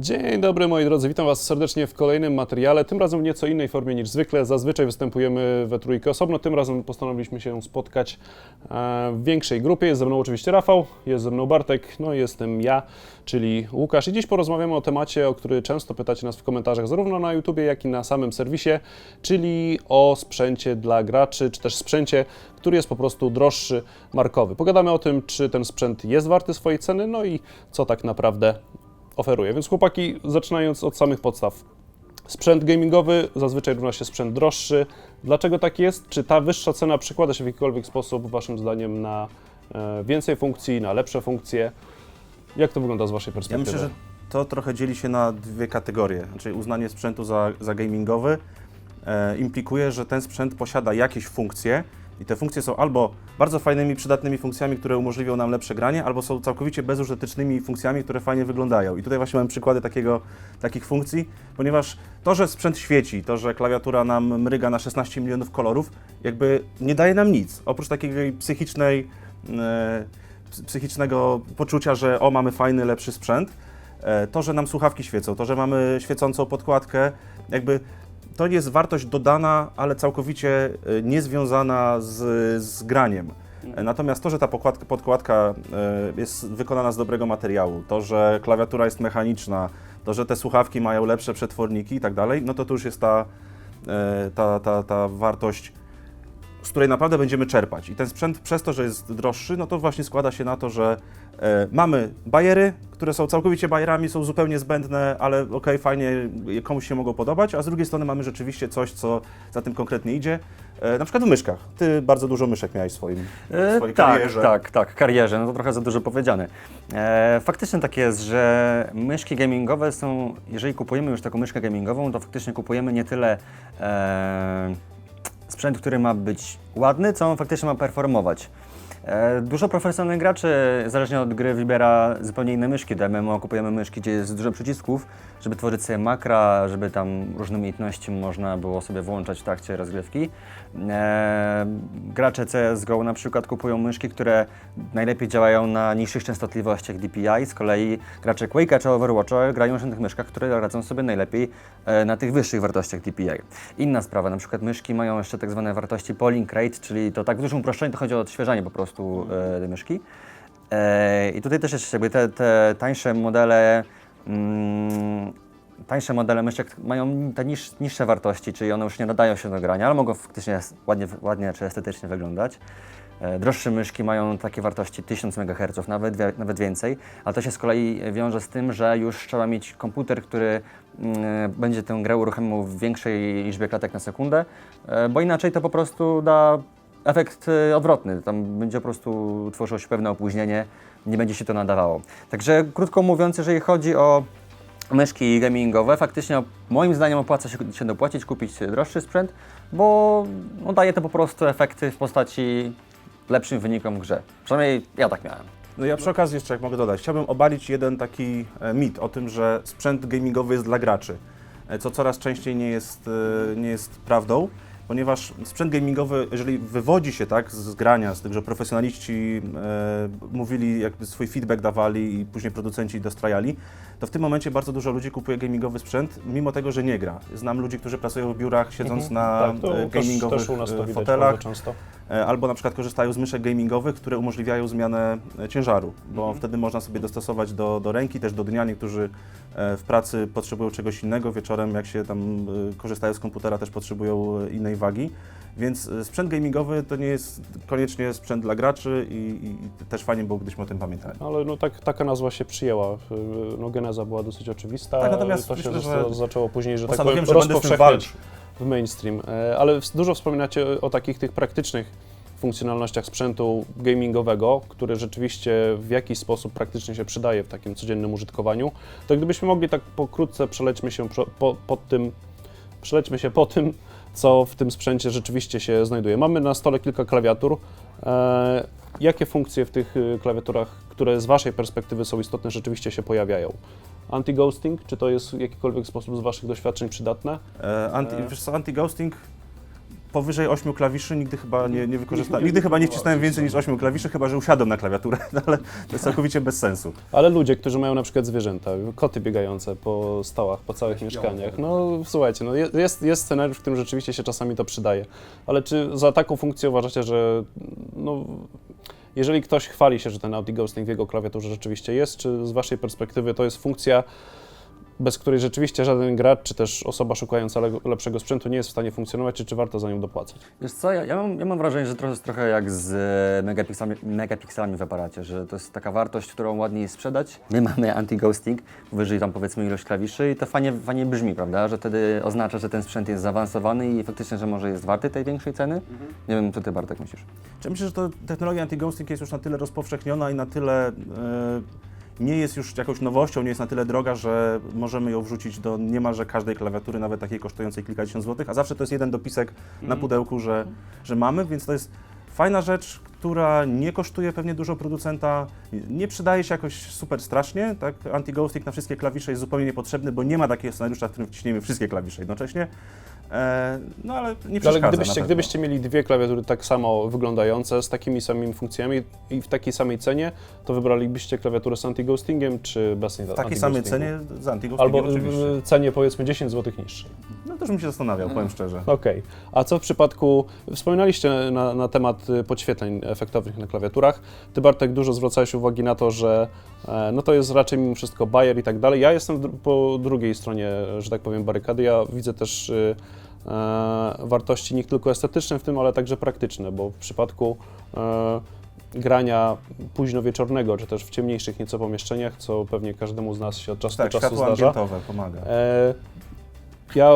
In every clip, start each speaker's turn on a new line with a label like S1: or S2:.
S1: Dzień dobry moi drodzy, witam Was serdecznie w kolejnym materiale, tym razem w nieco innej formie niż zwykle. Zazwyczaj występujemy we trójkę osobno, tym razem postanowiliśmy się spotkać e, w większej grupie. Jest ze mną oczywiście Rafał, jest ze mną Bartek, no i jestem ja, czyli Łukasz. I dziś porozmawiamy o temacie, o który często pytacie nas w komentarzach, zarówno na YouTubie, jak i na samym serwisie, czyli o sprzęcie dla graczy, czy też sprzęcie, który jest po prostu droższy, markowy. Pogadamy o tym, czy ten sprzęt jest warty swojej ceny, no i co tak naprawdę oferuje. Więc chłopaki, zaczynając od samych podstaw. Sprzęt gamingowy zazwyczaj równa się sprzęt droższy. Dlaczego tak jest? Czy ta wyższa cena przekłada się w jakikolwiek sposób, Waszym zdaniem, na e, więcej funkcji, na lepsze funkcje? Jak to wygląda z Waszej
S2: Ja
S1: perspektywy?
S2: myślę, że to trochę dzieli się na dwie kategorie. Znaczy uznanie sprzętu za, za gamingowy e, implikuje, że ten sprzęt posiada jakieś funkcje i te funkcje są albo bardzo fajnymi, przydatnymi funkcjami, które umożliwią nam lepsze granie, albo są całkowicie bezużytecznymi funkcjami, które fajnie wyglądają. I tutaj właśnie mamy przykłady takiego, takich funkcji, ponieważ to, że sprzęt świeci, to, że klawiatura nam mryga na 16 milionów kolorów, jakby nie daje nam nic. Oprócz takiej psychicznej, e, ps- psychicznego poczucia, że o, mamy fajny, lepszy sprzęt, E, to, że nam słuchawki świecą, to, że mamy świecącą podkładkę, jakby to jest wartość dodana, ale całkowicie e, niezwiązana z, z graniem. E, Natomiast to, że ta pokładka, podkładka e, jest wykonana z dobrego materiału, to, że klawiatura jest mechaniczna, to, że te słuchawki mają lepsze przetworniki i tak dalej, no to tu już jest ta, e, ta, ta, ta wartość, z której naprawdę będziemy czerpać. I ten sprzęt przez to, że jest droższy, no to właśnie składa się na to, że mamy bajery, które są całkowicie bajerami, są zupełnie zbędne, ale okej, fajnie, komuś się mogą podobać, a z drugiej strony mamy rzeczywiście coś, co za tym konkretnie idzie. E, na przykład w myszkach. Ty bardzo dużo myszek miałeś w swoim, w
S3: E,
S2: swojej
S3: tak,
S2: karierze.
S3: tak, tak, karierze, no to trochę za dużo powiedziane. E, faktycznie tak jest, że myszki gamingowe są, jeżeli kupujemy już taką myszkę gamingową, to faktycznie kupujemy nie tyle e, sprzęt, który ma być ładny, co on faktycznie ma performować. E, Dużo profesjonalnych graczy, zależnie od gry, wybiera zupełnie inne myszki. Do MMO kupujemy myszki, gdzie jest dużo przycisków, żeby tworzyć sobie makra, żeby tam różne umiejętności można było sobie włączać w trakcie rozgrywki. E, gracze CSGO na przykład kupują myszki, które najlepiej działają na niższych częstotliwościach DPI, z kolei gracze Quake'a czy Overwatcha grają już na tych myszkach, które radzą sobie najlepiej e, na tych wyższych wartościach DPI. Inna sprawa, na przykład myszki mają jeszcze tak zwane wartości polling rate, czyli to tak w dużym uproszczeniu to chodzi o odświeżanie po prostu e, tej myszki. E, I tutaj też jest jakby te, te tańsze modele, mm, tańsze modele myszek mają te niż, niższe wartości, czyli one już nie nadają się do grania, ale mogą faktycznie ładnie, ładnie czy estetycznie wyglądać. E, Droższe myszki mają takie wartości 1000 MHz, nawet, nawet więcej, ale to się z kolei wiąże z tym, że już trzeba mieć komputer, który mm, będzie tę grę uruchamiał w większej liczbie klatek na sekundę, e, bo inaczej to po prostu da efekt e, odwrotny. Tam będzie po prostu tworzyło się pewne opóźnienie, nie będzie się to nadawało. Także krótko mówiąc, jeżeli chodzi o myszki gamingowe, faktycznie moim zdaniem opłaca się, dopłacić, kupić droższy sprzęt, bo no, daje to po prostu efekty w postaci lepszym wynikom w grze. Przynajmniej ja tak miałem.
S2: No ja przy okazji jeszcze, jak mogę dodać, chciałbym obalić jeden taki e, mit o tym, że sprzęt gamingowy jest dla graczy, e, co coraz częściej nie jest, nie jest prawdą, ponieważ sprzęt gamingowy, jeżeli wywodzi się tak z grania, z tym, że profesjonaliści e, mówili, jakby swój feedback dawali i później producenci dostrajali, to w tym momencie bardzo dużo ludzi kupuje gamingowy sprzęt, mimo tego, że nie gra. Znam ludzi, którzy pracują w biurach, siedząc na
S1: tak, to
S2: e,
S1: też,
S2: gamingowych
S1: też u nas to
S2: e,
S1: widać
S2: fotelach.
S1: bardzo często.
S2: E, Albo na przykład korzystają z myszek gamingowych, które umożliwiają zmianę e, ciężaru, bo
S1: Mhm.
S2: wtedy można sobie dostosować do, do ręki, też do dnia. Niektórzy e, w pracy potrzebują czegoś innego, wieczorem jak się tam korzystają z komputera też potrzebują innej wagi. Więc sprzęt gamingowy to nie jest koniecznie sprzęt dla graczy i, i też fajnie było, gdybyśmy o tym pamiętali.
S1: Ale no tak, taka nazwa się przyjęła. No, geneza była dosyć oczywista.
S2: Tak, natomiast
S1: to się
S2: myślę,
S1: zosta-
S2: że
S1: zaczęło później, że tak powiem,
S2: że będę z tym walczył.
S1: W mainstream. E, Ale dużo wspominacie o takich tych praktycznych funkcjonalnościach sprzętu gamingowego, który rzeczywiście w jakiś sposób praktycznie się przydaje w takim codziennym użytkowaniu. To gdybyśmy mogli tak pokrótce przelećmy się po, pod tym, przelećmy się po tym, co w tym sprzęcie rzeczywiście się znajduje. Mamy na stole kilka klawiatur. E, jakie funkcje w tych y, klawiaturach, które z Waszej perspektywy są istotne, rzeczywiście się pojawiają? Anti-ghosting, czy to jest w jakikolwiek sposób z Waszych doświadczeń przydatne?
S2: E, Anti,
S1: E.
S2: wiesz co, anti-ghosting powyżej 8 klawiszy nigdy chyba nie, nie wykorzystałem. Nigdy chyba nie wcisnąłem więcej niż 8 klawiszy, chyba że usiadłem na klawiaturę, no ale to jest całkowicie bez sensu.
S1: Ale ludzie, którzy mają na przykład zwierzęta, koty biegające po stołach, po całych mieszkaniach, no słuchajcie, no je- jest, jest scenariusz, w którym rzeczywiście się czasami to przydaje. Ale czy za taką funkcję uważacie, że no, jeżeli ktoś chwali się, że ten anti-ghosting w jego klawiaturze rzeczywiście jest, czy z waszej perspektywy to jest funkcja, bez której rzeczywiście żaden gracz, czy też osoba szukająca le- lepszego sprzętu nie jest w stanie funkcjonować, czy, czy warto za nią dopłacać?
S3: Wiesz co, ja, ja, mam, ja mam wrażenie, że to jest trochę jak z e, megapikselami, megapikselami w aparacie, że to jest taka wartość, którą ładniej sprzedać. My mamy anti-ghosting, wyżej tam powiedzmy ilość klawiszy i to fajnie, fajnie brzmi, prawda, że wtedy oznacza, że ten sprzęt jest zaawansowany i faktycznie, że może jest warty tej większej ceny. Nie wiem, co ty Bartek myślisz.
S2: Czy myślę, że to technologia anti-ghosting jest już na tyle rozpowszechniona i na tyle e, nie jest już jakąś nowością, nie jest na tyle droga, że możemy ją wrzucić do niemalże każdej klawiatury, nawet takiej kosztującej kilkadziesiąt złotych, a zawsze to jest jeden dopisek na pudełku, że, że mamy, więc to jest fajna rzecz, która nie kosztuje pewnie dużo producenta, nie przydaje się jakoś super strasznie, tak? Anti-ghosting na wszystkie klawisze jest zupełnie niepotrzebny, bo nie ma takiego scenariusza, w którym wciśniemy wszystkie klawisze jednocześnie. E, no ale nie przeszkadza
S1: Ale gdybyście, gdybyście mieli dwie klawiatury tak samo wyglądające, z takimi samymi funkcjami i w takiej samej cenie, to wybralibyście klawiaturę z anti-ghostingiem, czy bez
S2: W takiej samej cenie z anti-ghostingiem
S1: Albo
S2: oczywiście.
S1: w cenie powiedzmy 10 zł niższej.
S2: No też bym się zastanawiał, powiem szczerze.
S1: Okej. A co w przypadku, wspominaliście na, na temat y, podświetleń efektownych na klawiaturach. Ty Bartek dużo zwracałeś uwagi na to, że e, no to jest raczej mimo wszystko bajer i tak dalej. Ja jestem dru- po drugiej stronie, że tak powiem, barykady. Ja widzę też y, e, wartości nie tylko estetyczne w tym, ale także praktyczne, bo w przypadku e, grania późno wieczornego, czy też w ciemniejszych nieco pomieszczeniach, co pewnie każdemu z nas się od czasu
S2: Tak,
S1: do czasu zdarza.
S2: ambientowe pomaga.
S1: E, ja,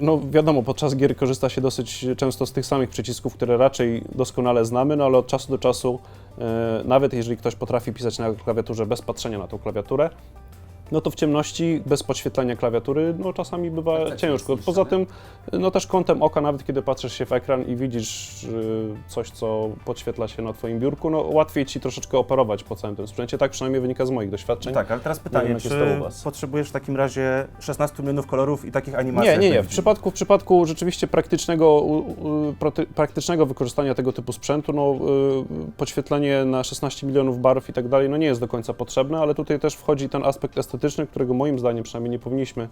S1: no wiadomo, podczas gier korzysta się dosyć często z tych samych przycisków, które raczej doskonale znamy, no ale od czasu do czasu, e, nawet jeżeli ktoś potrafi pisać na klawiaturze bez patrzenia na tą klawiaturę, no to w ciemności, bez podświetlenia klawiatury, no czasami bywa ciężko. Poza tym, no też kątem oka, nawet kiedy patrzysz się w ekran i widzisz y, coś, co podświetla się na Twoim biurku, no łatwiej Ci troszeczkę operować po całym tym sprzęcie. Tak przynajmniej wynika z moich doświadczeń.
S2: Tak, ale teraz
S1: Nie
S2: pytanie,
S1: wiem,
S2: czy potrzebujesz w takim razie 16 milionów kolorów i takich animacji?
S1: Nie, nie, nie. W przypadku, w przypadku rzeczywiście praktycznego, praktycznego wykorzystania tego typu sprzętu, no, y, podświetlenie na 16 milionów barw i tak dalej, no nie jest do końca potrzebne, ale tutaj też wchodzi ten aspekt estetyczny, którego moim zdaniem przynajmniej nie powinniśmy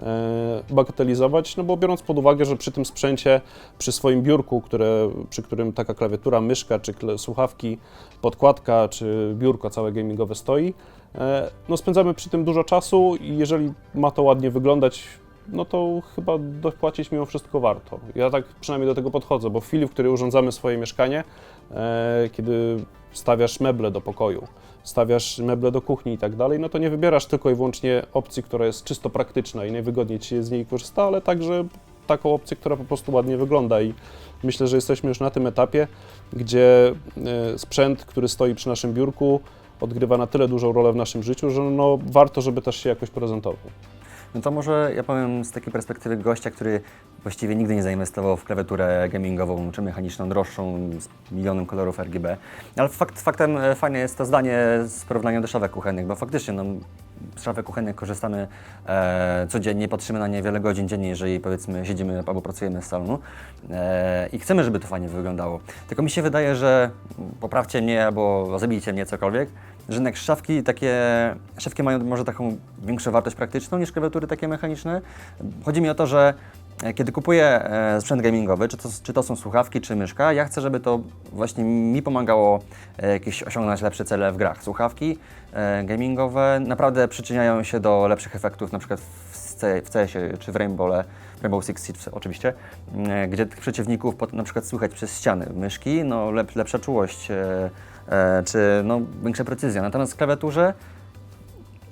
S1: e, bagatelizować, no bo biorąc pod uwagę, że przy tym sprzęcie, przy swoim biurku, które, przy którym taka klawiatura, myszka, czy słuchawki, podkładka, czy biurko całe gamingowe stoi, e, no spędzamy przy tym dużo czasu i jeżeli ma to ładnie wyglądać, no to chyba dopłacić mimo wszystko warto. Ja tak przynajmniej do tego podchodzę, bo w chwili, w której urządzamy swoje mieszkanie, e, kiedy stawiasz meble do pokoju, stawiasz meble do kuchni i tak dalej, no to nie wybierasz tylko i wyłącznie opcji, która jest czysto praktyczna i najwygodniej ci się z niej korzysta, ale także taką opcję, która po prostu ładnie wygląda i myślę, że jesteśmy już na tym etapie, gdzie e, sprzęt, który stoi przy naszym biurku, odgrywa na tyle dużą rolę w naszym życiu, że no, warto, żeby też się jakoś prezentował.
S3: No to może ja powiem z takiej perspektywy gościa, który właściwie nigdy nie zainwestował w klawiaturę gamingową czy mechaniczną, droższą, z milionem kolorów RGB. Ale fakt, faktem e, fajne jest to zdanie z porównania do szafek kuchennych, bo faktycznie no, z szafek kuchennych korzystamy e, codziennie, patrzymy na nie wiele godzin dziennie, jeżeli powiedzmy siedzimy albo pracujemy z salonu e, i chcemy, żeby to fajnie wyglądało. Tylko mi się wydaje, że poprawcie mnie albo zabijcie mnie cokolwiek, jednak szafki takie, szafki mają może taką większą wartość praktyczną niż klawiatury takie mechaniczne. Chodzi mi o to, że e, kiedy kupuję e, sprzęt gamingowy, czy to, czy to są słuchawki, czy myszka, ja chcę, żeby to właśnie mi pomagało e, jakieś osiągnąć lepsze cele w grach. Słuchawki gamingowe naprawdę przyczyniają się do lepszych efektów, na przykład w, CS-ie czy w Rainbowle, Rainbow Six Siege oczywiście, gdzie tych przeciwników na przykład słychać przez ściany. Myszki, no lep, lepsza czułość, czy no, większa precyzja. Natomiast w klawiaturze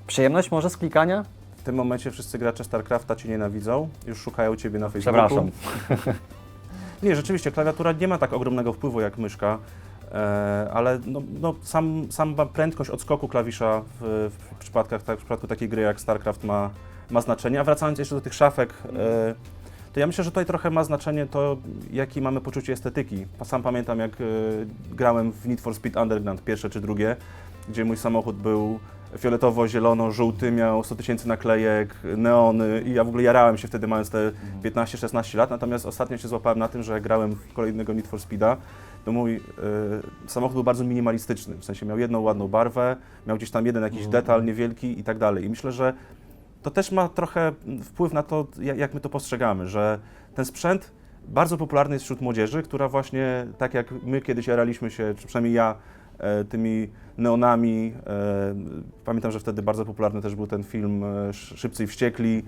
S3: przyjemność może z klikania?
S2: W tym momencie wszyscy gracze StarCrafta Cię nienawidzą, już szukają Ciebie na Facebooku.
S3: Przepraszam.
S2: Nie, rzeczywiście, klawiatura nie ma tak ogromnego wpływu jak myszka, e, ale no, no, sam, sama prędkość odskoku klawisza w, w, przypadkach, tak, w przypadku takiej gry jak StarCraft ma, ma znaczenie. A wracając jeszcze do tych szafek, e, to ja myślę, że tutaj trochę ma znaczenie to, jaki mamy poczucie estetyki. Sam pamiętam, jak e, grałem w Need for Speed Underground, pierwsze czy drugie, gdzie mój samochód był fioletowo-zielono-żółty, miał 100 tysięcy naklejek, neony i ja w ogóle jarałem się wtedy mając te 15-16 lat, natomiast ostatnio się złapałem na tym, że jak grałem w kolejnego Need for Speeda, to mój y, samochód był bardzo minimalistyczny, w sensie miał jedną ładną barwę, miał gdzieś tam jeden jakiś detal niewielki i tak dalej. I myślę, że to też ma trochę wpływ na to, jak, my to postrzegamy, że ten sprzęt bardzo popularny jest wśród młodzieży, która właśnie, tak jak my kiedyś jaraliśmy się, czy przynajmniej ja, e, tymi neonami. E, pamiętam, że wtedy bardzo popularny też był ten film e, Sz- Szybcy i Wściekli.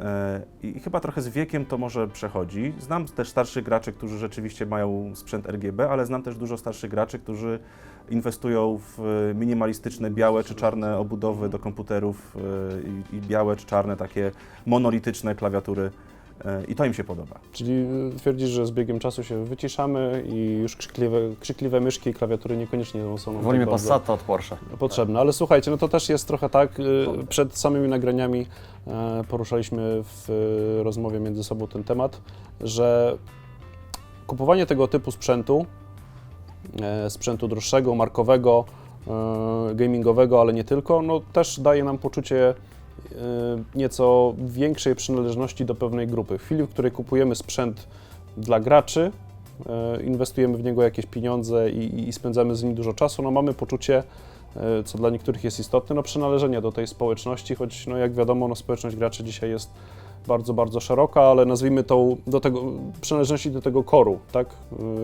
S2: E, I chyba trochę z wiekiem to może przechodzi. Znam też starszych graczy, którzy rzeczywiście mają sprzęt RGB, ale znam też dużo starszych graczy, którzy inwestują w e, minimalistyczne białe czy czarne obudowy do komputerów e, i białe czy czarne takie monolityczne klawiatury. E, I to im się podoba.
S1: Czyli y, twierdzisz, że z biegiem czasu się wyciszamy i już krzykliwe, krzykliwe myszki i klawiatury niekoniecznie są nam
S3: Wolimy
S1: tak bardzo
S3: Passata od Porsche.
S1: potrzebne. Ale słuchajcie, no to też jest trochę tak, y, przed samymi nagraniami e, poruszaliśmy w rozmowie między sobą ten temat, że kupowanie tego typu sprzętu, e, sprzętu droższego, markowego, e, gamingowego, ale nie tylko, no też daje nam poczucie e, nieco większej przynależności do pewnej grupy. W chwili, w której kupujemy sprzęt dla graczy, e, inwestujemy w niego jakieś pieniądze i, i spędzamy z nim dużo czasu, no mamy poczucie, e, co dla niektórych jest istotne, no przynależenia do tej społeczności, choć no jak wiadomo, no społeczność graczy dzisiaj jest bardzo, bardzo szeroka, ale nazwijmy to do tego, przynależności do tego koru, tak,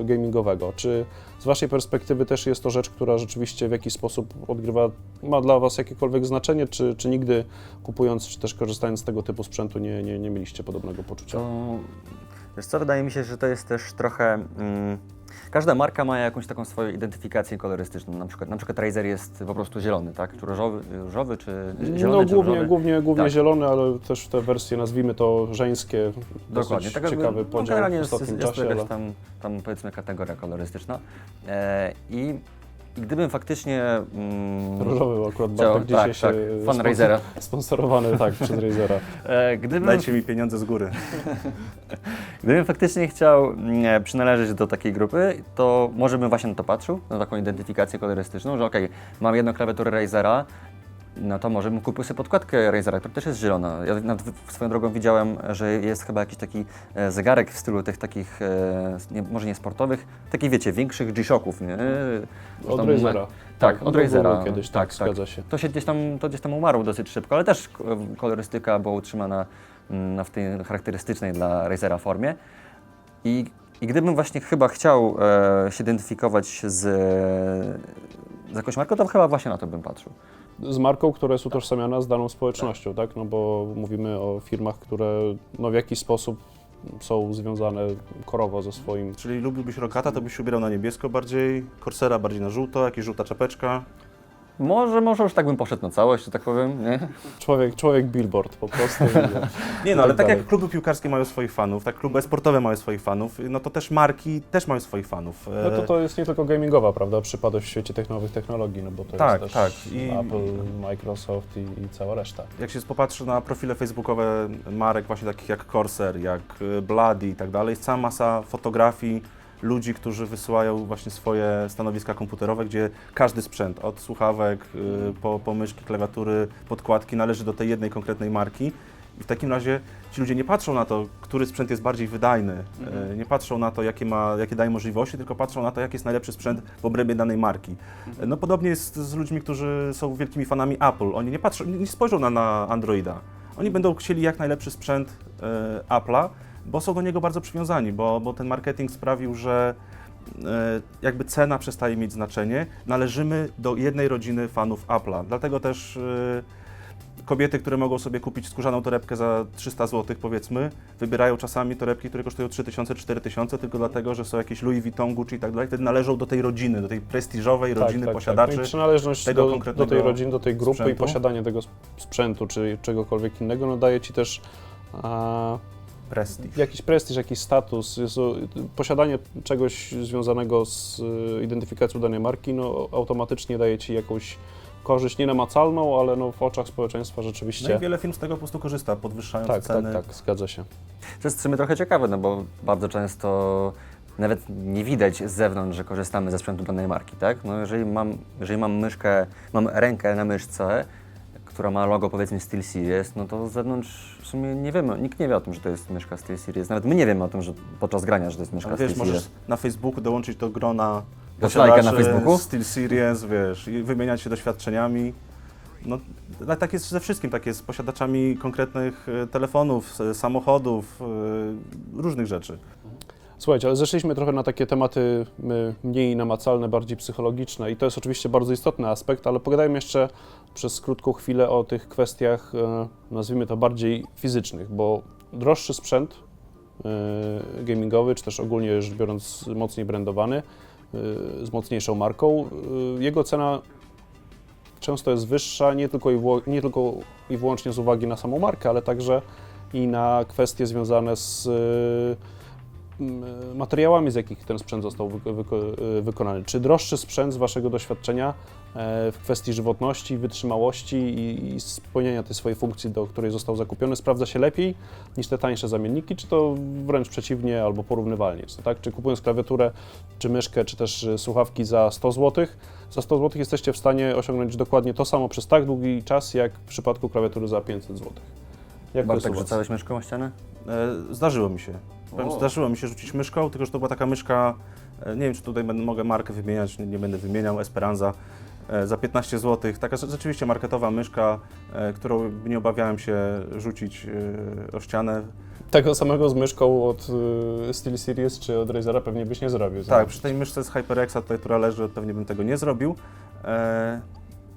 S1: y, gamingowego. Czy z Waszej perspektywy też jest to rzecz, która rzeczywiście w jakiś sposób odgrywa, ma dla Was jakiekolwiek znaczenie, czy, czy nigdy kupując, czy też korzystając z tego typu sprzętu nie, nie, nie mieliście podobnego poczucia?
S3: To, wiesz co, wydaje mi się, że to jest też trochę... Mm, każda marka ma jakąś taką swoją identyfikację kolorystyczną. Na przykład, na przykład Razer jest po prostu zielony, tak? Czy różowy, różowy czy zielony,
S1: no
S3: czy
S1: głównie,
S3: różowy?
S1: głównie, głównie
S3: Tak.
S1: zielone, ale też te wersje, nazwijmy to żeńskie,
S3: Dokładnie.
S1: dosyć
S3: Tak jakby,
S1: ciekawy
S3: no,
S1: podział
S3: generalnie
S1: w
S3: jest,
S1: ostatnim
S3: jest to
S1: czasie,
S3: jakaś
S1: ale...
S3: tam, tam powiedzmy kategoria kolorystyczna. E, i, I gdybym faktycznie... Mm,
S1: Różowy akurat
S3: Chciał-
S1: Bartek dzisiaj
S3: tak,
S1: się
S3: tak, fan
S1: sponsor-
S3: Razera.
S1: Sponsorowany, tak, przez Razera.
S3: e, gdybym,
S2: Dajcie mi pieniądze z góry.
S3: Gdybym faktycznie chciał mm, przynależeć do takiej grupy, to może bym właśnie na to patrzył, na taką identyfikację kolorystyczną, że okej, mam jedną klawiaturę Razera, no to może bym kupił sobie podkładkę Razera, która też jest zielona. Ja nawet swoją drogą widziałem, że jest chyba jakiś taki e, zegarek w stylu tych takich, e, nie, może nie sportowych, takich wiecie, większych G-Shocków, nie?
S1: Od
S3: Zresztą-
S1: Razera.
S3: Tak, od
S1: był-
S3: Razera.
S1: Kiedyś, tak, zgadza się.
S3: To się gdzieś tam, to gdzieś tam umarło dosyć szybko, ale też k- kolorystyka była utrzymana mm, na w tej charakterystycznej dla Razera formie. I, i gdybym właśnie chyba chciał e, się identyfikować z, z jakąś marką, to chyba właśnie na to bym patrzył.
S1: Z marką, która jest utożsamiana z daną społecznością, tak? No bo mówimy o firmach, które no w jakiś sposób są związane korowo ze swoim.
S2: Czyli lubiłbyś Rokata, to byś się ubierał na niebiesko bardziej, Corsera bardziej na żółto, jakaś żółta czapeczka.
S3: Może, może już tak bym poszedł na całość, że tak powiem, nie?
S1: Człowiek, człowiek billboard po prostu.
S2: Nie no, ale tak
S1: dalej.
S2: jak kluby piłkarskie mają swoich fanów, tak kluby sportowe mają swoich fanów, no to też marki też mają swoich fanów.
S1: No to to jest nie tylko gamingowa, prawda, przypadek w świecie tych nowych technologii, no bo to
S2: Tak,
S1: jest
S2: tak.
S1: też
S2: I-
S1: Apple, Microsoft i, i cała reszta.
S2: Jak się popatrzy na profile facebookowe marek właśnie takich jak Corsair, jak y, Bloody i tak dalej, jest cała masa fotografii ludzi, którzy wysyłają właśnie swoje stanowiska komputerowe, gdzie każdy sprzęt, od słuchawek y, po, po myszki, klawiatury, podkładki należy do tej jednej konkretnej marki. I w takim razie ci ludzie nie patrzą na to, który sprzęt jest bardziej wydajny, y, nie patrzą na to, jakie, ma, jakie daje możliwości, tylko patrzą na to, jaki jest najlepszy sprzęt w obrębie danej marki. No podobnie jest z ludźmi, którzy są wielkimi fanami Apple. Oni nie patrzą, nie spojrzą na, na Androida. Oni będą chcieli jak najlepszy sprzęt e, Apple'a, bo są do niego bardzo przywiązani, bo, bo ten marketing sprawił, że e, jakby cena przestaje mieć znaczenie. Należymy do jednej rodziny fanów Apple'a. Dlatego też e, kobiety, które mogą sobie kupić skórzaną torebkę za 300 zł powiedzmy, wybierają czasami torebki, które kosztują 3000, 4000 tylko dlatego, że są jakieś Louis Vuitton, Gucci i tak dalej. Wtedy należą do tej rodziny, do tej prestiżowej rodziny posiadaczy.
S1: No i przynależność
S2: tego
S1: do, do
S2: konkretnego
S1: tej rodziny, do tej grupy i
S2: sprzętu.
S1: posiadanie tego sp- sprzętu czy czegokolwiek innego, no daje Ci też a,
S2: Prestiż.
S1: jakiś prestiż, jakiś status. Jest, posiadanie czegoś związanego z y, identyfikacją danej marki, no automatycznie daje Ci jakąś korzyść nienamacalną, ale no w oczach społeczeństwa
S2: No
S1: rzeczywiście.
S2: i wiele firm z tego po prostu korzysta, podwyższając
S1: tak, tak,
S2: ceny.
S1: tak, zgadza się.
S3: To jest w sumie trochę ciekawe, no bo bardzo często nawet nie widać z zewnątrz, że korzystamy ze sprzętu danej marki, tak? No jeżeli mam, jeżeli mam myszkę, mam rękę na myszce, która ma logo powiedzmy SteelSeries, no to z zewnątrz w sumie nie wiemy, nikt nie wie o tym, że to jest myszka SteelSeries. Nawet my nie wiemy o tym, że podczas grania, że to jest myszka
S2: Ale wiesz,
S3: SteelSeries.
S2: możesz na Facebooku dołączyć do grona
S3: Dasz lajka na
S2: posiadaczy
S3: Facebooku?
S2: SteelSeries, wiesz, i wymieniać się doświadczeniami. No, ale tak jest ze wszystkim, tak jest z posiadaczami konkretnych e, telefonów, s- samochodów, e, różnych rzeczy.
S1: Słuchajcie, ale zeszliśmy trochę na takie tematy y, mniej namacalne, bardziej psychologiczne i to jest oczywiście bardzo istotny aspekt, ale pogadajmy jeszcze przez krótką chwilę o tych kwestiach, y, nazwijmy to bardziej fizycznych, bo droższy sprzęt y, gamingowy, czy też ogólnie rzecz biorąc mocniej brandowany, z mocniejszą marką, jego cena często jest wyższa nie tylko, i nie tylko i wyłącznie z uwagi na samą markę, ale także i na kwestie związane z materiałami, z jakich ten sprzęt został wyko- wyko- y, wykonany. Czy droższy sprzęt z Waszego doświadczenia e, w kwestii żywotności, wytrzymałości i, i spełniania tej swojej funkcji, do której został zakupiony, sprawdza się lepiej niż te tańsze zamienniki, czy to wręcz przeciwnie albo porównywalnie? Czy, tak? czy kupując klawiaturę, czy myszkę, czy też y, słuchawki za 100 zł, za 100 zł jesteście w stanie osiągnąć dokładnie to samo przez tak długi czas, jak w przypadku klawiatury za 500 zł? Jak
S3: Bartek, rzucałeś myszką o ścianę?
S2: E, Zdarzyło mi się. Powiem,
S3: O.
S2: Zdarzyło mi się rzucić myszką, tylko że to była taka myszka, e, nie wiem czy tutaj będę, mogę markę wymieniać, nie, nie będę wymieniał, Esperanza, e, za 15 zł. Taka rze- rzeczywiście marketowa myszka, e, którą nie obawiałem się rzucić e, o ścianę.
S1: Tego samego z myszką od y, SteelSeries czy od Razera pewnie byś nie zrobił.
S2: Tak, przy tej myszce z HyperXa tutaj, która leży, pewnie bym tego nie zrobił. E,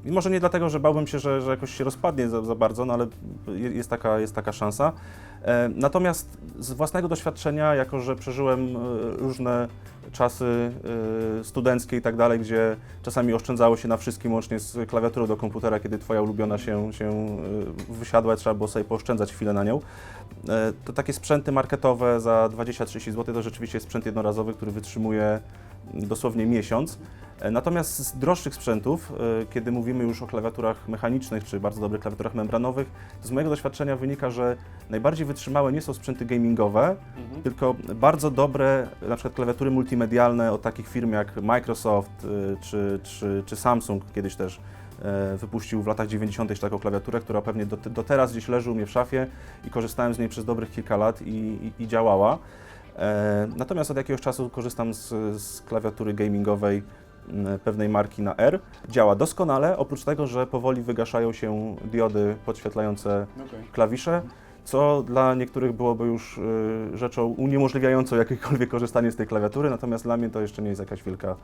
S2: I może nie dlatego, że bałbym się, że, że jakoś się rozpadnie za, za bardzo, no ale je- jest taka, jest taka szansa. E, Natomiast z własnego doświadczenia, jako że przeżyłem e, różne czasy e, studenckie i tak dalej, gdzie czasami oszczędzało się na wszystkim, łącznie z klawiaturą do komputera, kiedy twoja ulubiona się, się wysiadła, trzeba było sobie pooszczędzać chwilę na nią. To takie sprzęty marketowe za 20-30 zł to rzeczywiście jest sprzęt jednorazowy, który wytrzymuje dosłownie miesiąc. E, Natomiast z droższych sprzętów, e, kiedy mówimy już o klawiaturach mechanicznych czy bardzo dobrych klawiaturach membranowych, to z mojego doświadczenia wynika, że najbardziej wytrzymałe nie są sprzęty gamingowe, tylko bardzo dobre na przykład klawiatury multimedialne od takich firm jak Microsoft e, czy, czy, czy Samsung kiedyś też wypuścił w latach 90. taką klawiaturę, która pewnie do, do teraz gdzieś leży u mnie w szafie i korzystałem z niej przez dobrych kilka lat i, i, i działała. E, Natomiast od jakiegoś czasu korzystam z, z klawiatury gamingowej pewnej marki na R. Działa doskonale, oprócz tego, że powoli wygaszają się diody podświetlające klawisze, co dla niektórych byłoby już y, rzeczą uniemożliwiającą jakiekolwiek korzystanie z tej klawiatury, natomiast dla mnie to jeszcze nie jest jakaś wielka,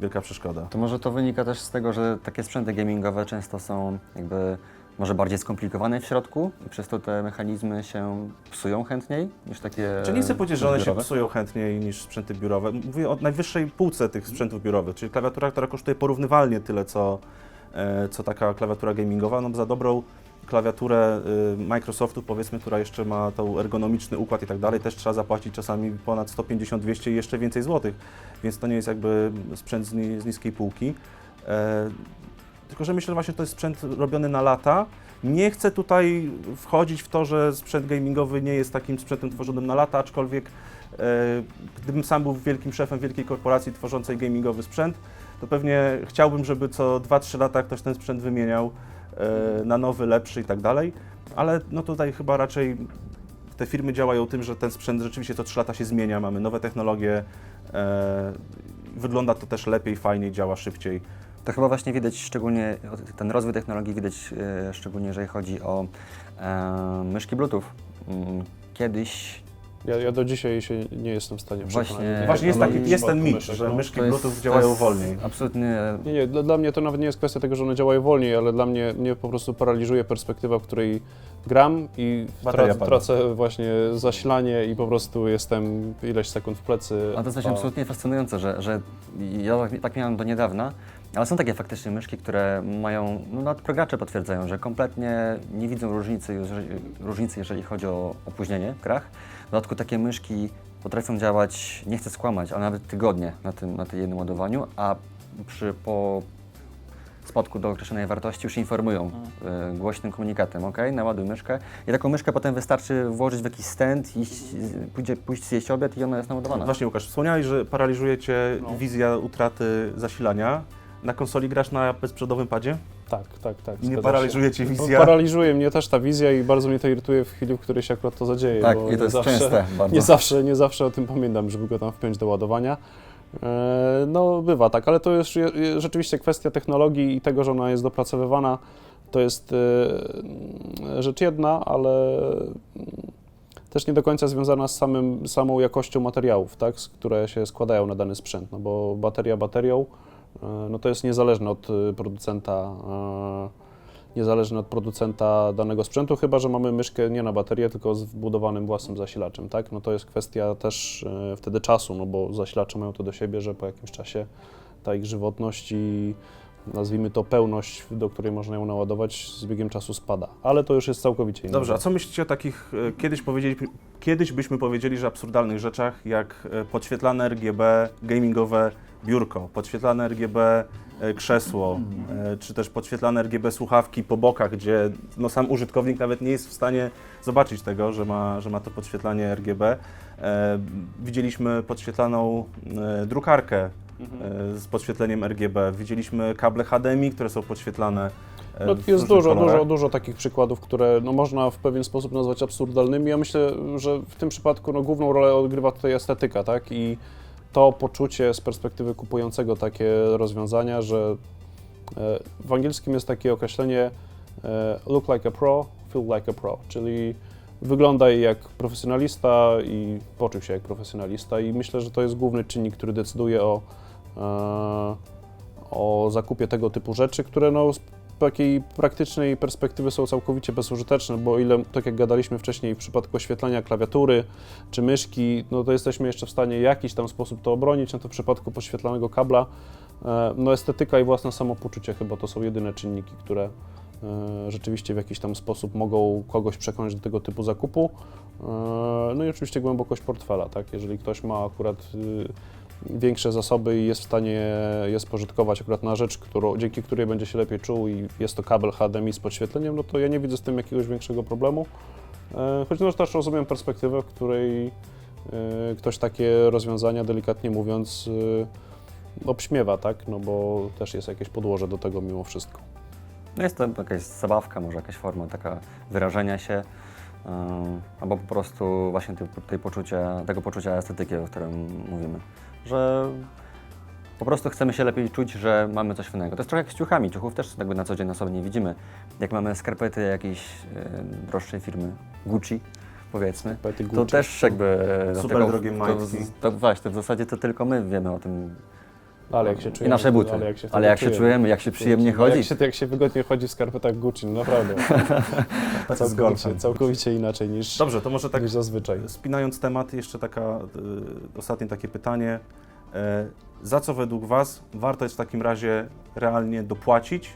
S2: wielka przeszkoda.
S3: To może to wynika też z tego, że takie sprzęty gamingowe często są jakby może bardziej skomplikowane w środku i przez to te mechanizmy się psują chętniej niż takie
S2: Czy nie chcę powiedzieć, że one się
S3: biurowe?
S2: psują chętniej niż sprzęty biurowe. Mówię o najwyższej półce tych sprzętów biurowych, czyli klawiatura, która kosztuje porównywalnie tyle, co, e, co taka klawiatura gamingowa. No za dobrą klawiaturę y, Microsoftu, powiedzmy, która jeszcze ma tą ergonomiczny układ i tak dalej, też trzeba zapłacić czasami ponad 150-200 i jeszcze więcej złotych, więc to nie jest jakby sprzęt z, ni z niskiej półki. E, tylko, że myślę właśnie, że to jest sprzęt robiony na lata. Nie chcę tutaj wchodzić w to, że sprzęt gamingowy nie jest takim sprzętem tworzonym na lata, aczkolwiek e, gdybym sam był wielkim szefem wielkiej korporacji tworzącej gamingowy sprzęt, to pewnie chciałbym, żeby co 2-3 lata ktoś ten sprzęt wymieniał e, na nowy, lepszy i tak dalej. Ale no tutaj chyba raczej te firmy działają tym, że ten sprzęt rzeczywiście co 3 lata się zmienia, mamy nowe technologie, e, wygląda to też lepiej, fajniej, działa szybciej.
S3: To chyba właśnie widać szczególnie, ten rozwój technologii widać e, szczególnie, jeżeli chodzi o e, myszki Bluetooth. Mm, Kiedyś
S1: Ja, ja do dzisiaj się nie jestem w stanie przekonać.
S3: Właśnie-
S1: do
S2: Właśnie jest, taki, jest ten
S1: przypadku
S2: mit,
S1: myszek,
S2: że
S1: no.
S2: myszki
S3: to jest-
S2: Bluetooth
S3: to
S2: działają
S3: jest
S2: wolniej.
S3: Absolutnie
S1: Nie, nie, dla, dla mnie to nawet nie jest kwestia tego, że one działają wolniej, ale dla mnie, mnie po prostu paraliżuje perspektywa, w której gram i
S2: Bateria pada.
S1: tracę właśnie zasilanie i po prostu jestem ileś sekund w plecy.
S3: A to jest właśnie absolutnie fascynujące, że, że ja tak, tak miałem do niedawna, ale są takie faktycznie myszki, które mają, no nawet progracze potwierdzają, że kompletnie nie widzą różnicy, jeżeli, różnicy, jeżeli chodzi o opóźnienie w grach. W dodatku takie myszki potrafią działać, nie chcę skłamać, ale nawet tygodnie na tym, na tym jednym ładowaniu, a przy po spadku do określonej wartości już informują e, głośnym komunikatem, ok, naładuj myszkę i taką myszkę potem wystarczy włożyć w jakiś stand, iść, pójdzie, pójść zjeść obiad i ona jest naładowana.
S2: Właśnie Łukasz, wspomniałeś, że paraliżuje Cię
S1: No.
S2: wizja utraty zasilania. Na konsoli grasz na bezprzewodowym padzie?
S1: Tak, tak, tak.
S2: Nie
S1: zgadza
S2: paraliżuje
S1: się.
S2: Cię
S1: No,
S2: wizja?
S1: Paraliżuje mnie też ta wizja i bardzo mnie to irytuje w chwili, w której się akurat to zadzieje.
S3: Tak,
S1: bo
S3: i
S1: nie
S3: to jest
S1: zawsze,
S3: częste bardzo.
S1: Nie zawsze, nie zawsze o tym pamiętam, żeby go tam wpiąć do ładowania. E, No bywa tak, ale to jest je- je- rzeczywiście kwestia technologii i tego, że ona jest dopracowywana. To jest e, rzecz jedna, ale mm, też nie do końca związana z samym, samą jakością materiałów, tak, z- które się składają na dany sprzęt, no bo bateria baterią, no to jest niezależne od e, producenta, e, niezależne od producenta danego sprzętu, chyba że mamy myszkę nie na baterię, tylko z wbudowanym własnym zasilaczem, tak? No to jest kwestia też e, wtedy czasu, no bo zasilacze mają to do siebie, że po jakimś czasie ta ich żywotność i nazwijmy to pełność, do której można ją naładować, z biegiem czasu spada. Ale to już jest całkowicie inne.
S2: Dobrze, a co myślicie o takich, e, kiedyś, powiedzieli, kiedyś byśmy powiedzieli, że absurdalnych rzeczach, jak e, podświetlane RGB, gamingowe biurko, podświetlane RGB e, krzesło, e, czy też podświetlane RGB słuchawki po bokach, gdzie no, sam użytkownik nawet nie jest w stanie zobaczyć tego, że ma, że ma to podświetlanie RGB. E, Widzieliśmy podświetlaną drukarkę e, z podświetleniem RGB, widzieliśmy kable HDMI, które są podświetlane
S1: No, jest dużo,
S2: kolorach.
S1: dużo, dużo takich przykładów, które no, można w pewien sposób nazwać absurdalnymi. Ja myślę, że w tym przypadku no, główną rolę odgrywa tutaj estetyka, tak? I to poczucie z perspektywy kupującego takie rozwiązania, że e, w angielskim jest takie określenie e, look like a pro, feel like a pro, czyli wyglądaj jak profesjonalista i poczuj się jak profesjonalista i myślę, że to jest główny czynnik, który decyduje o, e, o zakupie tego typu rzeczy, które no, takiej praktycznej perspektywy są całkowicie bezużyteczne, bo ile, tak jak gadaliśmy wcześniej, w przypadku oświetlania klawiatury czy myszki, no to jesteśmy jeszcze w stanie w jakiś tam sposób to obronić, no to w przypadku podświetlanego kabla, e, no estetyka i własne samopoczucie chyba to są jedyne czynniki, które e, rzeczywiście w jakiś tam sposób mogą kogoś przekonać do tego typu zakupu. E, No i oczywiście głębokość portfela, tak? Jeżeli ktoś ma akurat y, większe zasoby i jest w stanie je spożytkować akurat na rzecz, którą, dzięki której będzie się lepiej czuł i jest to kabel HDMI z podświetleniem, no to ja nie widzę z tym jakiegoś większego problemu. E, Choć no, też rozumiem perspektywę, w której e, ktoś takie rozwiązania, delikatnie mówiąc, e, obśmiewa, tak? No bo też jest jakieś podłoże do tego mimo wszystko.
S3: No jest to jakaś zabawka, może jakaś forma taka wyrażenia się, albo po prostu właśnie tej, tej poczucia, tego poczucia estetyki, o którym mówimy. Że po prostu chcemy się lepiej czuć, że mamy coś fajnego. To jest trochę jak z ciuchami. Ciuchów też jakby na co dzień na sobie nie widzimy. Jak mamy skarpety jakiejś droższej firmy, Gucci powiedzmy,
S1: Pety
S3: to
S1: Gucci.
S3: też jakby...
S2: Super drogie
S3: to,
S2: majtki.
S3: to właśnie, to w zasadzie to tylko my wiemy o tym.
S1: Ale jak się czujemy.
S3: I nasze buty.
S1: Ale jak się,
S3: Ale jak się czujemy, jak się przyjemnie chodzi.
S1: Jak się, jak się wygodnie chodzi w skarpetach Gucci, no naprawdę. całkowicie, całkowicie inaczej niż,
S2: Dobrze, to może tak
S1: niż zazwyczaj.
S2: spinając temat, jeszcze taka, y, ostatnie takie pytanie. E, za co według Was warto jest w takim razie realnie dopłacić,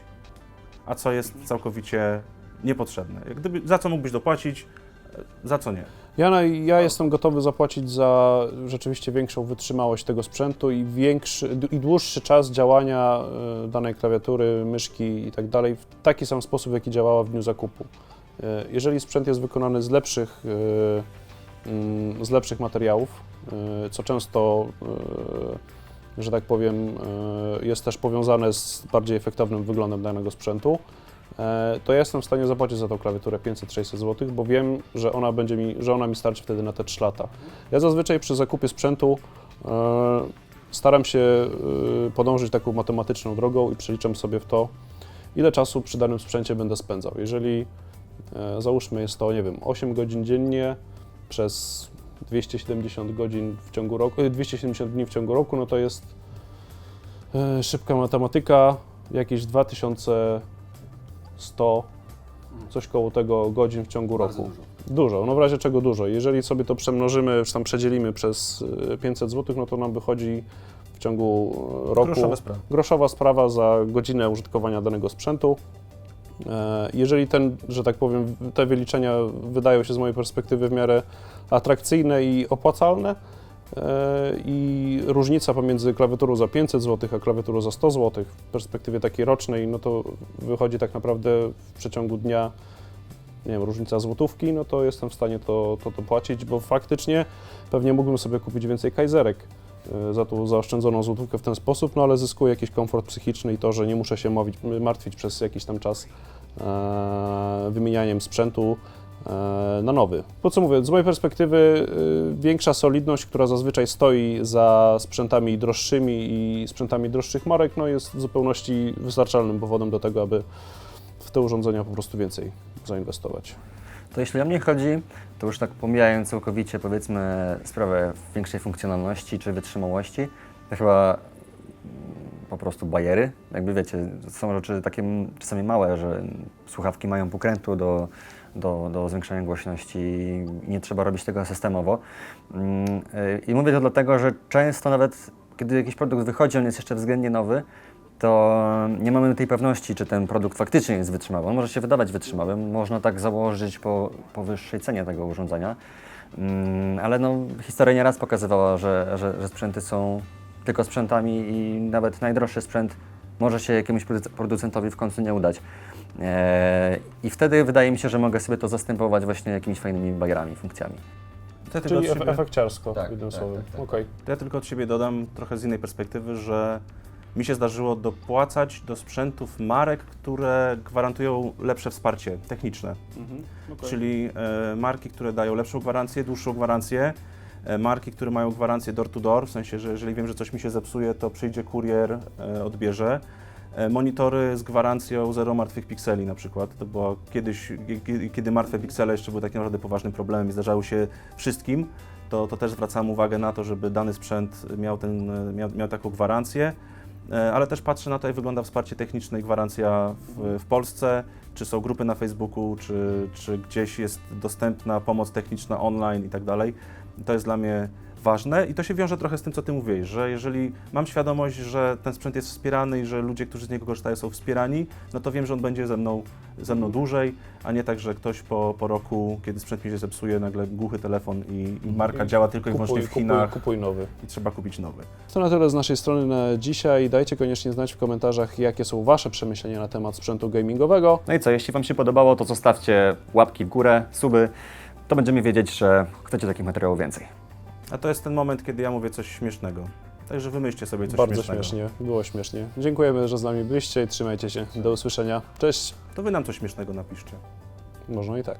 S2: a co jest całkowicie niepotrzebne? Jak Gdyby, za co mógłbyś dopłacić, e, za co nie?
S1: Ja, ja jestem gotowy zapłacić za rzeczywiście większą wytrzymałość tego sprzętu i większy i dłuższy czas działania e, danej klawiatury, myszki i tak dalej w taki sam sposób, jaki działała w dniu zakupu. E, Jeżeli sprzęt jest wykonany z lepszych, e, mm, z lepszych materiałów, co często, że tak powiem, jest też powiązane z bardziej efektownym wyglądem danego sprzętu, to ja jestem w stanie zapłacić za tą klawiaturę 500-600 zł, bo wiem, że ona będzie mi, że ona mi starczy wtedy na te 3 lata. Ja zazwyczaj przy zakupie sprzętu e, staram się e, podążyć taką matematyczną drogą i przeliczam sobie w to, ile czasu przy danym sprzęcie będę spędzał. Jeżeli e, załóżmy jest to, nie wiem, 8 godzin dziennie przez 270 godzin w ciągu roku, e, 270 dni w ciągu roku, no to jest e, szybka matematyka, jakieś 2100, coś koło tego godzin w ciągu roku. Dużo, no w razie czego dużo. Jeżeli sobie to przemnożymy, czy tam przedzielimy przez e, 500 zł, no to nam wychodzi w ciągu e, roku
S2: Groszowe sprawy.
S1: groszowa sprawa za godzinę użytkowania danego sprzętu. E, Jeżeli ten, że tak powiem, te wyliczenia wydają się z mojej perspektywy w miarę atrakcyjne i opłacalne, I różnica pomiędzy klawiaturą za 500 zł a klawiaturą za 100 zł w perspektywie takiej rocznej, no to wychodzi tak naprawdę w przeciągu dnia, nie wiem, różnica złotówki, no to jestem w stanie to, to, to płacić, bo faktycznie pewnie mógłbym sobie kupić więcej kajzerek e, za tą zaoszczędzoną złotówkę w ten sposób, no ale zyskuję jakiś komfort psychiczny i to, że nie muszę się martwić przez jakiś tam czas e, wymienianiem sprzętu e, na nowy. Podsumowując, z mojej perspektywy e, większa solidność, która zazwyczaj stoi za sprzętami droższymi i sprzętami droższych marek, no jest w zupełności wystarczalnym powodem do tego, aby w te urządzenia po prostu więcej zainwestować.
S3: To jeśli o mnie chodzi, to już tak pomijając całkowicie powiedzmy sprawę większej funkcjonalności czy wytrzymałości, to chyba mm, po prostu bajery. Jakby wiecie, są rzeczy takie czasami małe, że słuchawki mają pokrętło do, do, do głośności nie trzeba robić tego systemowo. Mm, y, I mówię to dlatego, że często nawet kiedy jakiś produkt wychodzi, on jest jeszcze względnie nowy, to nie mamy tej pewności, czy ten produkt faktycznie jest wytrzymały. On może się wydawać wytrzymałym, można tak założyć po, po wyższej cenie tego urządzenia, Mm, ale no, historia nieraz pokazywała, że, że, że sprzęty są tylko sprzętami i nawet najdroższy sprzęt może się jakiemuś produc- producentowi w końcu nie udać. Eee, I wtedy wydaje mi się, że mogę sobie to zastępować właśnie jakimiś fajnymi bajerami, funkcjami.
S2: To ja tylko
S1: Czyli
S2: od siebie-
S1: efekciarsko,
S3: Tak,
S1: jednym
S3: tak,
S1: słowem.
S3: tak, tak.
S1: Okej.
S2: Ja tylko od siebie dodam trochę z innej perspektywy, że mi się zdarzyło dopłacać do sprzętów marek, które gwarantują lepsze wsparcie techniczne.
S1: Mhm.
S2: Czyli e, marki, które dają lepszą gwarancję, dłuższą gwarancję, e, marki, które mają gwarancję door to door, w sensie, że jeżeli wiem, że coś mi się zepsuje, to przyjdzie kurier, e, odbierze. E, monitory z gwarancją zero martwych pikseli na przykład. To było kiedyś, kie- kiedy martwe piksele jeszcze były takim naprawdę poważnym problemem i zdarzały się wszystkim, to, to też zwracam uwagę na to, żeby dany sprzęt miał, ten, miał, miał taką gwarancję. E, Ale też patrzę na to, jak wygląda wsparcie techniczne i gwarancja w, w Polsce, czy są grupy na Facebooku, czy, czy gdzieś jest dostępna pomoc techniczna online i tak dalej. To jest dla mnie ważne i to się wiąże trochę z tym, co Ty mówiłeś, że jeżeli mam świadomość, że ten sprzęt jest wspierany i że ludzie, którzy z niego korzystają są wspierani, no to wiem, że on będzie ze mną, ze mną dłużej, a nie tak, że ktoś po, po roku, kiedy sprzęt mi się zepsuje, nagle głuchy telefon i, i marka działa tylko i wyłącznie w
S1: kupuj,
S2: Chinach
S1: kupuj nowy.
S2: i trzeba kupić nowy.
S1: To na tyle z naszej strony na dzisiaj. Dajcie koniecznie znać w komentarzach, jakie są Wasze przemyślenia na temat sprzętu gamingowego.
S3: No i co, jeśli Wam się podobało, to zostawcie łapki w górę, suby, to będziemy wiedzieć, że chcecie takich materiałów więcej.
S2: A to jest ten moment, kiedy ja mówię coś śmiesznego. Także wymyślcie sobie coś
S1: Bardzo
S2: śmiesznego.
S1: śmiesznie, było śmiesznie. Dziękujemy, że z nami byliście i trzymajcie się. Do usłyszenia. Cześć.
S2: To wy nam coś śmiesznego napiszcie.
S1: Można i tak.